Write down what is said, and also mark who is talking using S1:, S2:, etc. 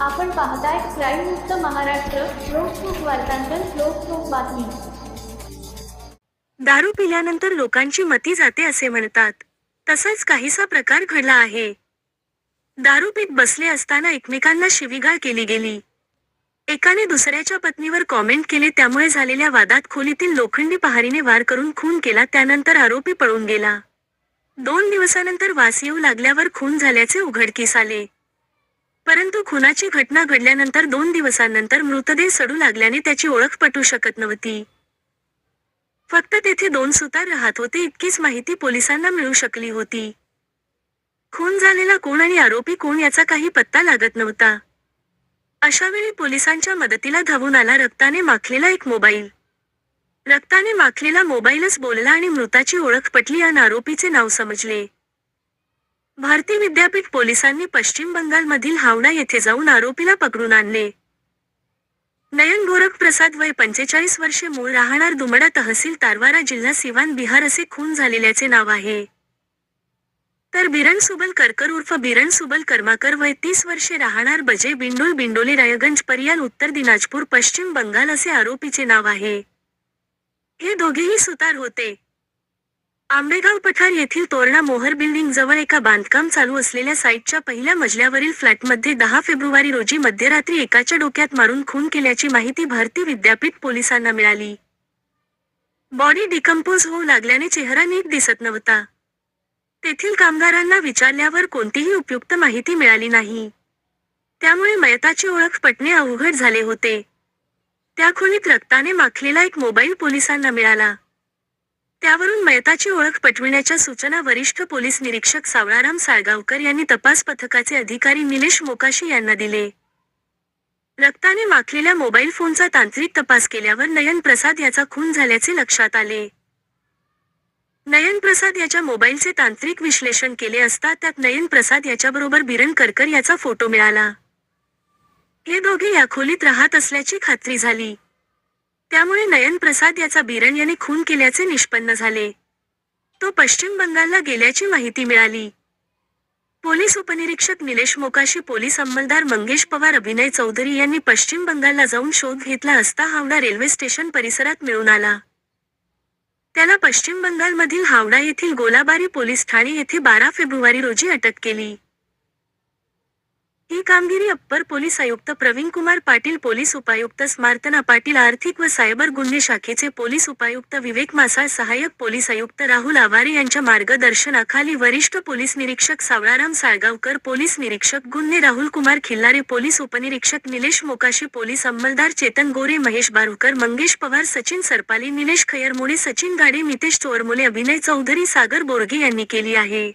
S1: आपण पाहताय क्राईम मुक्त महाराष्ट्र लोकसुख वार्तांकन लोकसुख बातमी.
S2: दारू पिल्यानंतर लोकांची मती जाते असे म्हणतात. तसाच काहीसा प्रकार घडला आहे. दारू पीत बसले असताना एकमेकांना शिवीगाळ केली गेली. एकाने दुसऱ्याच्या पत्नीवर कॉमेंट केले त्यामुळे झालेल्या वादात खोलीतील लोखंडी पहारीने वार करून खून केला त्यानंतर आरोपी पळून गेला. दोन दिवसानंतर वास येऊ लागल्यावर खून झाल्याचे उघडकीस आले. परंतु खुनाची घटना घडल्यानंतर दोन दिवसांनंतर मृतदेह सडू लागल्याने त्याची ओळख पटू शकत नव्हती. फक्त तेथे दोन सुतार राहत होते इतकीच माहिती पोलिसांना मिळू शकली होती. खून झालेला कोण आणि आरोपी कोण याचा काही पत्ता लागत नव्हता. अशावेळी पोलिसांच्या मदतीला धावून आला रक्ताने माखलेला एक मोबाईल. रक्ताने माखलेला मोबाईलच बोलला आणि मृताची ओळख पटली आणि आरोपीचे नाव समजले. भारती विद्यापीठ पोलिसांनी पश्चिम बंगालमधील हावडा येथे जाऊन आरोपीला पकडून आणले. नयन गोरख प्रसाद वय पंचेचाळीस वर्षे मूळ राहणार दुमडा तहसील तारवारा जिल्हा सिवान बिहार असे खून झालेल्याचे नाव आहे. तर बिरण सुबल करकर उर्फ बिरण सुबल कर्माकर वय तीस वर्षे राहणार बजे बिंडोल बिंडोली रायगंज परियाल उत्तर दिनाजपूर पश्चिम बंगाल असे आरोपीचे नाव आहे. हे दोघेही सुतार होते. आंबेगाव पठार येथील तोरणा मोहर बिल्डिंग जवळ एका बांधकाम चालू असलेल्या साईटच्या पहिल्या मजल्यावरील फ्लॅटमध्ये दहा फेब्रुवारी रोजी मध्यरात्री एकाच्या डोक्यात मारून खून केल्याची माहिती भारती विद्यापीठ पोलिसांना मिळाली. बॉडी डिकम्पोज होऊ लागल्याने चेहरा नीट दिसत नव्हता. तेथील कामगारांना विचारल्यावर कोणतीही उपयुक्त माहिती मिळाली नाही. त्यामुळे मयताची ओळख पटणे अवघड झाले होते. त्या खोलीत रक्ताने माखलेला एक मोबाईल पोलिसांना मिळाला. त्यावरून मयताची ओळख पटविण्याच्या सूचना वरिष्ठ पोलीस निरीक्षक सावळाराम साळगावकर यांनी तपास पथकाचे अधिकारी निलेश मोकाशी यांना दिले. रक्ताने माखलेल्या मोबाईल फोनचा तांत्रिक तपास केल्यावर नयन प्रसाद याचा खून झाल्याचे लक्षात आले. नयन प्रसाद याच्या मोबाईलचे तांत्रिक विश्लेषण केले असता त्यात नयन प्रसाद याच्याबरोबर बिरण करकर याचा फोटो मिळाला. हे दोघे या खोलीत राहत असल्याची खात्री झाली. त्यामुळे नयन प्रसाद याचा बिरण याने खून केल्याचे निष्पन्न झाले. तो पश्चिम बंगालला गेल्याची माहिती मिळाली. पोलीस उपनिरीक्षक निलेश मोकाशी पोलीस अंमलदार मंगेश पवार अभिनय चौधरी यांनी पश्चिम बंगालला जाऊन शोध घेतला असता हावडा रेल्वे स्टेशन परिसरात मिळून आला. त्याला पश्चिम बंगालमधील हावडा येथील गोलाबारी पोलीस ठाणे येथे बारा फेब्रुवारी रोजी अटक केली. ही कामगिरी अप्पर पोलीस आयुक्त प्रवीण कुमार पाटील पोलीस उपायुक्त स्मार्तना पाटील आर्थिक व सायबर गुन्हे शाखेचे पोलीस उपायुक्त विवेक मासाळ सहाय्यक पोलीस आयुक्त राहुल आवारे यांच्या मार्गदर्शनाखाली वरिष्ठ पोलीस निरीक्षक सावळाराम साळगावकर पोलीस निरीक्षक गुन्हे राहुल कुमार खिल्लारे पोलीस उपनिरीक्षक निलेश मोकाशी पोलीस अंमलदार चेतन गोरे महेश बारुकर मंगेश पवार सचिन सरपाली निलेश खयरमुळे सचिन गाडे मितेश चोरमुले अभिनय चौधरी सागर बोरगे यांनी केली आहे.